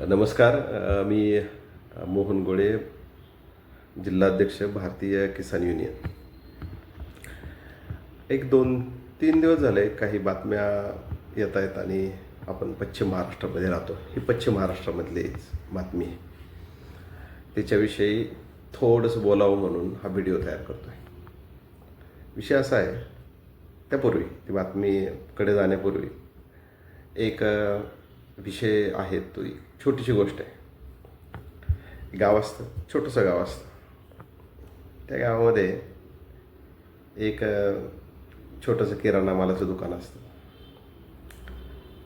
नमस्कार मी मोहन गोळे जिल्हाध्यक्ष भारतीय किसान युनियन. एक दोन तीन दिवस झाले काही बातम्या येत आहेत आणि आपण पश्चिम महाराष्ट्रामध्ये राहतो. ही पश्चिम महाराष्ट्रामधलीच बातमी आहे. त्याच्याविषयी थोडंसं बोलावं म्हणून हा व्हिडिओ तयार करतो आहे विषय असा आहे त्यापूर्वी ती बातमीकडे जाण्यापूर्वी एक विषय आहे तो एक. छोटीशी गोष्ट आहे. गाव असतं छोटंसं गाव असतं. त्या गावामध्ये एक छोटंसं किराणा मालाचं दुकान असतं.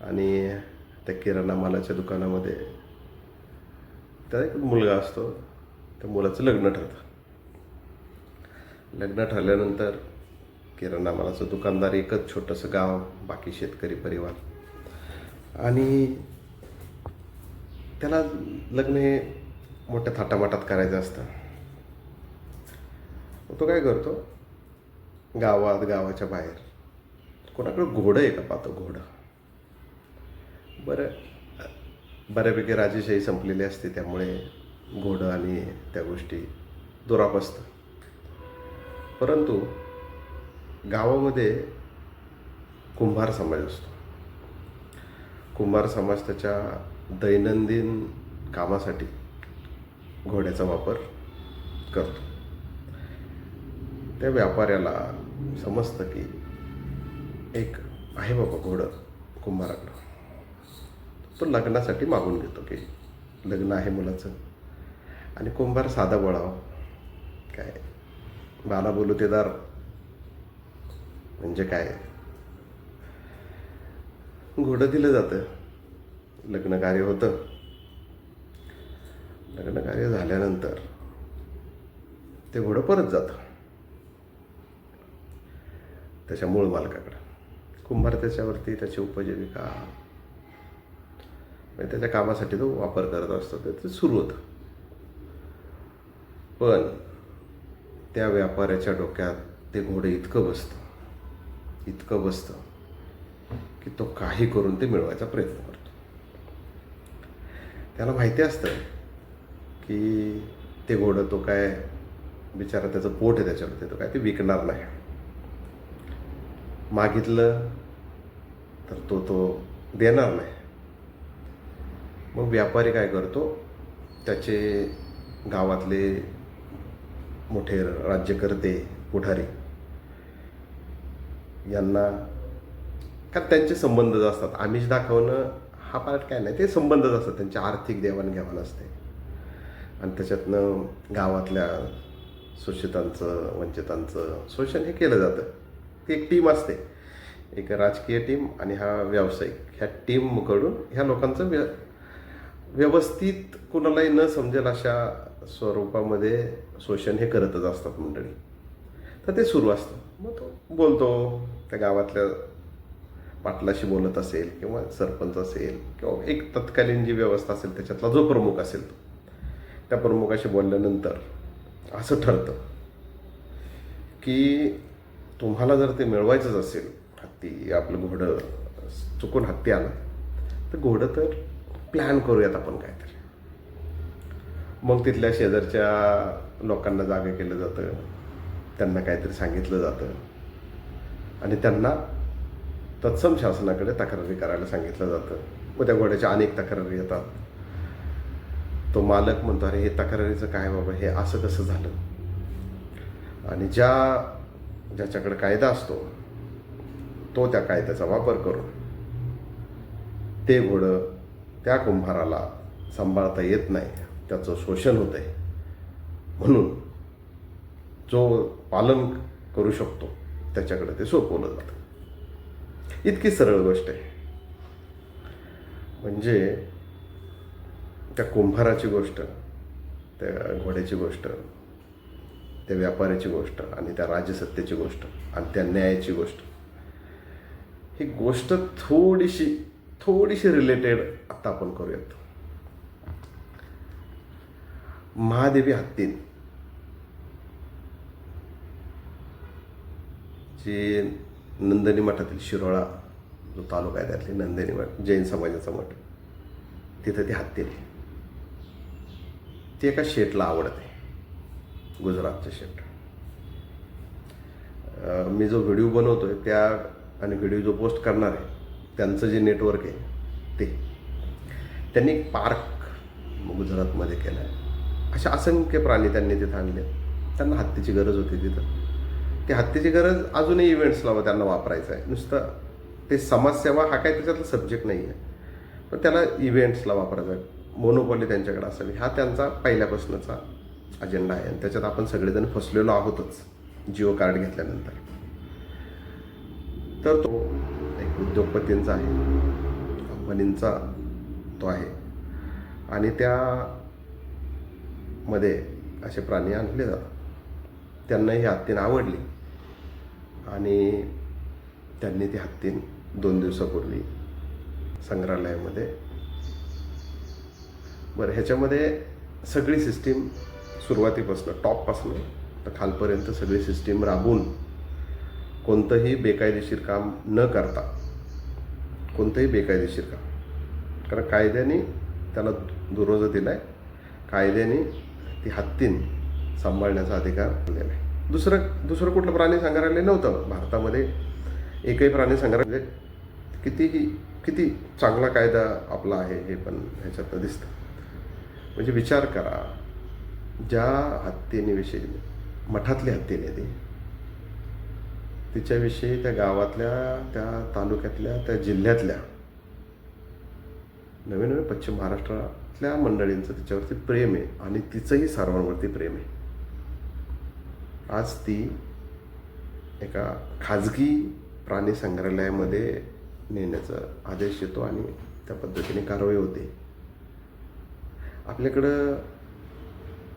आणि त्या किराणा मालाच्या दुकानामध्ये त्याचा एक मुलगा असतो त्या मुलाचं लग्न ठरतं. लग्न ठरल्यानंतर किराणा मालाचं दुकानदार एकच छोटंसं गाव बाकी शेतकरी परिवार. आणि त्याला लग्न हे मोठ्या थाटामाटात करायचं असतं. तो काय करतो? गावात गावाच्या बाहेर. कोणाकडं घोडं आहे का पाहतो घोडं? बरं बऱ्यापैकी राजेशाही संपलेली असते त्यामुळे घोडं आणि त्या गोष्टी दुराप असतं. परंतु गावामध्ये कुंभार समाज असतो. कुंभार समाज त्याच्या दैनंदिन कामासाठी घोड्याचा वापर करतो. त्या व्यापाऱ्याला समजतं की एक आहे बाबा घोडं कुंभाराकडं. तो लग्नासाठी मागून घेतो की लग्न आहे मुलाचं. आणि कुंभार साधा बोळावा हो. काय? बाला बोलूतेदार म्हणजे काय? घोडं दिलं जातं. लग्नकार्य होतं. लग्नकार्य झाल्यानंतर ते घोडं परत जातं. त्याच्या मूळ मालकाकडं. कुंभार त्याच्यावरती त्याची उपजीविका. म्हणजे त्याच्या कामासाठी तो वापर करत असतो. ते सुरू होतं. पण त्या व्यापाऱ्याच्या डोक्यात ते घोडे इतकं बसतं इतकं बसतं की तो काही करून ते मिळवायचा प्रयत्न करतो. त्याला माहिती असतं की ते घोडं तो काय बिचारा त्याचं पोट आहे त्याच्यावरती तो काय ते विकणार नाही. मागितलं तर तो तो देणार नाही. मग व्यापारी काय करतो त्याचे गावातले मोठे राज्यकर्ते पुढारी यांना का त्यांचे संबंधच असतात आमिष दाखवणं हा पार्ट काय नाही ते संबंधच असतात त्यांची आर्थिक देवाणघेवाण असते. आणि त्याच्यातनं गावातल्या शोषितांचं वंचितांचं शोषण हे केलं जातं. ती एक टीम असते. एक राजकीय टीम आणि हा व्यावसायिक. ह्या टीमकडून ह्या लोकांचं व्य व्यवस्थित कुणालाही न समजेल अशा स्वरूपामध्ये शोषण हे करतच असतात मंडळी. तर ते सुरू असतं. मग तो बोलतो त्या गावातल्या पाटलाशी बोलत असेल किंवा सरपंच असेल किंवा एक तत्कालीन जी व्यवस्था असेल त्याच्यातला जो प्रमुख असेल तो त्या प्रमुखाशी बोलल्यानंतर असं ठरतं की तुम्हाला जर ते मिळवायचंच असेल हत्ती आपलं घोडं चुकून हत्ती आलं तर घोडं तर प्लॅन करूयात आपण काहीतरी. मग तिथल्या शेजारच्या लोकांना जागा केलं जातं त्यांना काहीतरी सांगितलं जातं आणि त्यांना तत्सम शासनाकडे तक्रारी करायला सांगितलं जातं. मग त्या घोड्याच्या अनेक तक्रारी येतात. तो मालक म्हणतो अरे हे तक्रारीचं काय बाबा? हे असं कसं झालं? आणि ज्या ज्याच्याकडे कायदा असतो तो त्या कायद्याचा वापर करून ते घोडं त्या कुंभाराला सांभाळता येत नाही. त्याचं शोषण होत आहे. म्हणून जो पालन करू शकतो त्याच्याकडे ते सोपवलं जातं. इतकी सरळ गोष्ट आहे. म्हणजे त्या कुंभाराची गोष्ट त्या घोड्याची गोष्ट त्या व्यापाऱ्याची गोष्ट आणि त्या राजसत्तेची गोष्ट आणि त्या न्यायाची गोष्ट. ही गोष्ट थोडीशी थोडीशी रिलेटेड आता आपण करूयात. महादेवी हत्तीन. जी नंदनी मठातील शिरोळा जो तालुका आहे त्यातली नंदिनी मठ जैन समाजाचा मठ. तिथं ती हत्ती नाही ती एका शेटला आवडते. गुजरातचं शेट मी जो व्हिडिओ बनवतो आहे त्या आणि व्हिडिओ जो पोस्ट करणार आहे त्यांचं जे नेटवर्क आहे ते. त्यांनी एक पार्क गुजरातमध्ये केलं आहे अशा असंख्य प्राणी त्यांनी तिथं आणले. त्यांना हत्तीची गरज होती तिथं. ती हत्तीची गरज अजूनही इव्हेंट्सला त्यांना वापरायचं आहे. नुसतं ते समाजसेवा हा काही त्याच्यातला सब्जेक्ट नाही आहे. पण त्याला इव्हेंट्सला वापरायचा आहे. मोनोपॉली त्यांच्याकडे असावी. हा त्यांचा पहिल्यापासूनचा अजेंडा आहे. आणि त्याच्यात आपण सगळेजण फसलेलो आहोतच. जिओ कार्ड घेतल्यानंतर. तर तो एक उद्योगपतींचा आहे. अंबानींचा तो आहे. आणि त्या मध्ये असे प्राणी आणले जातात. त्यांना ही हत्तीन आवडली. आणि त्यांनी ती हत्ती दोन दिवसापूर्वी संग्रहालयामध्ये बरं ह्याच्यामध्ये सगळी सिस्टीम सुरुवातीपासून टॉपपासून तर खालपर्यंत सगळी सिस्टीम राबून कोणतंही बेकायदेशीर काम न करता कोणतंही बेकायदेशीर काम कारण कायद्याने त्याला दुरोजा दिला आहे कायद्याने ती हत्तीन सांभाळण्याचा अधिकार दिलेला आहे दुसरं दुसरं कुठलं प्राणी संग्रहालय नव्हतं. भारतामध्ये एकही प्राणी संग्रहालय म्हणजे कितीही किती चांगला कायदा आपला आहे हे पण ह्याच्यातनं दिसतं. म्हणजे विचार करा ज्या हत्येनेविषयी मठातल्या मठातली हत्येने ती तिच्याविषयी त्या गावातल्या त्या तालुक्यातल्या त्या जिल्ह्यातल्या नवे नवे पश्चिम महाराष्ट्रातल्या मंडळींचं तिच्यावरती प्रेम आहे आणि तिचंही सर्वांवरती प्रेम आहे. आज ती एका खाजगी प्राणी संग्रहालयामध्ये नेण्याचा आदेश येतो आणि त्या पद्धतीने कारवाई होते. आपल्याकडं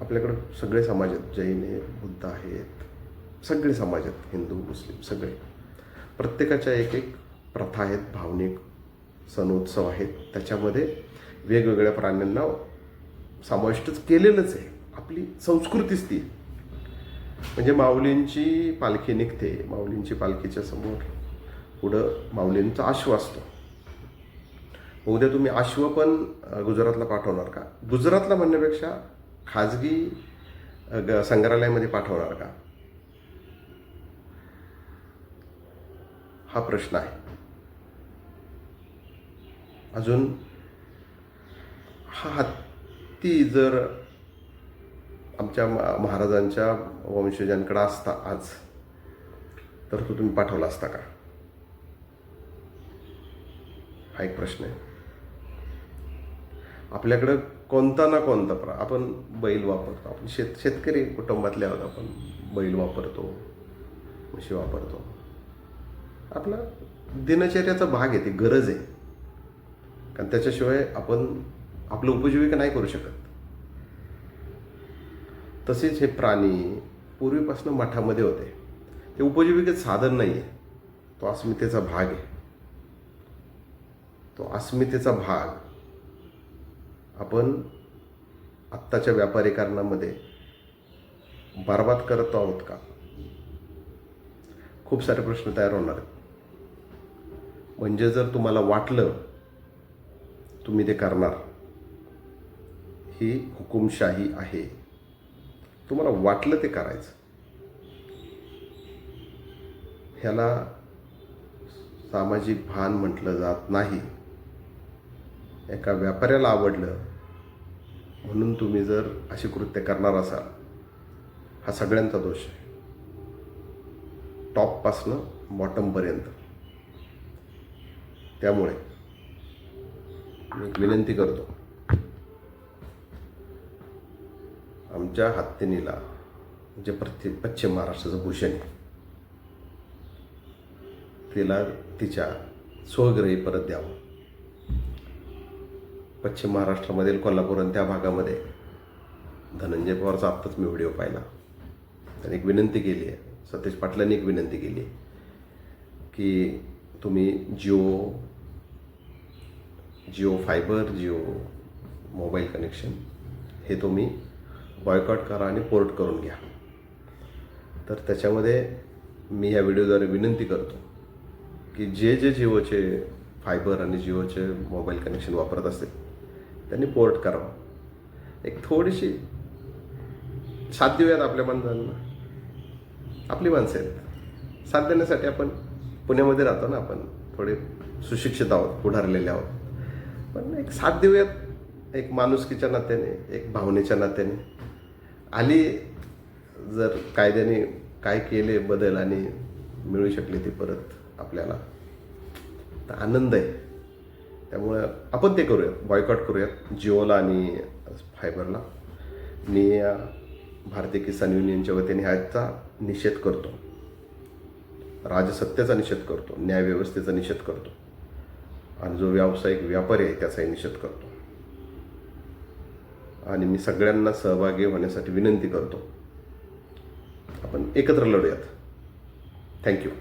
आपल्याकडं सगळे समाज आहेत जैन आहेत बुद्ध आहेत सगळे समाज आहेत हिंदू मुस्लिम सगळे. प्रत्येकाच्या एक एक प्रथा आहेत भावनिक सणोत्सव आहेत. त्याच्यामध्ये वेगवेगळ्या प्राण्यांना समाविष्टच केलेलंच आहे. आपली संस्कृतीच ती आहे. म्हणजे माऊलींची पालखी निघते माऊलींची पालखीच्या समोर पुढं माऊलींचा अश्व असतो. उद्या तुम्ही अश्व पण गुजरातला पाठवणार का? गुजरातला म्हणण्यापेक्षा खाजगी ग- संग्रहालयामध्ये पाठवणार का? हा प्रश्न आहे. अजून हा हत्ती जर आमच्या महाराजांच्या वंशजांकडे असता आज. तर तो तुम्ही पाठवला असता का? हा एक प्रश्न आहे. आपल्याकडं कोणता ना कोणता प्रा आपण बैल वापरतो. आपण शेत शेतकरी कुटुंबातले आहोत आपण बैल वापरतो म्हशी वापरतो. आपला दिनचर्याचा भाग आहे ती गरज आहे. कारण त्याच्याशिवाय आपण आपलं उपजीविका नाही करू शकत. तसेच हे प्राणी पूर्वीपासून मठामध्ये होते. ते उपजीविकेत साधन नाही आहे तो अस्मितेचा भाग आहे. तो अस्मितेचा भाग आपण आत्ताच्या व्यापारीकरणामध्ये बरबाद करत आहोत का? खूप सारे प्रश्न तयार होणार आहेत. म्हणजे जर तुम्हाला वाटलं तुम्ही ते करणार ही हुकुमशाही आहे. तुम्हाला वाटलं ते करायचं. ह्याला सामाजिक भान म्हटलं जात नाही. एका व्यापाऱ्याला आवडलं म्हणून तुम्ही जर अशी कृत्य करणार असाल हा सगळ्यांचा दोष आहे. टॉपपासनं बॉटमपर्यंत त्यामुळे मी विनंती करतो. तुमच्या हत्तीनीला म्हणजे जे प्रति पश्चिम महाराष्ट्राचं भूषण आहे. तिला तिच्या स्वग्रही परत द्यावं. पश्चिम महाराष्ट्रामधील कोल्हापूर आणि त्या भागामध्ये धनंजय पवारचा आत्ताच मी व्हिडिओ पाहिला. त्याने एक विनंती केली आहे सतीश पाटलांनी एक विनंती केली आहे की तुम्ही Jio Jio fibre Jio mobile connection हे तुम्ही बॉयकॉट करा आणि पोर्ट करून घ्या. तर त्याच्यामध्ये मी ह्या व्हिडिओद्वारे विनंती करतो की जे जे जिओचे फायबर आणि जिओचे मोबाईल कनेक्शन वापरत असतील त्यांनी पोर्ट करावं. एक थोडीशी साथ देऊयात आपल्या माणसांना आपली माणसं आहेत. साथ देण्यासाठी आपण पुण्यामध्ये राहतो ना आपण थोडे सुशिक्षित आहोत पुढारलेले आहोत. पण एक साथ देऊयात एक माणुसकीच्या नात्याने एक भावनेच्या नात्याने आली जर कायद्याने काय केले बदल आणि मिळू शकले ते परत आपल्याला तर आनंद आहे. त्यामुळं आपण ते करूयात बॉयकॉट करूयात जिओला आणि फायबरला. मी भारतीय किसान युनियनच्या वतीने ह्याचा निषेध करतो. राजसत्तेचा निषेध करतो न्यायव्यवस्थेचा निषेध करतो. आणि जो व्यावसायिक व्यापारी आहे त्याचाही निषेध करतो. आणि मी सगळ्यांना सहभागी होण्यासाठी विनंती करतो. आपण एकत्र लढूयात. थँक्यू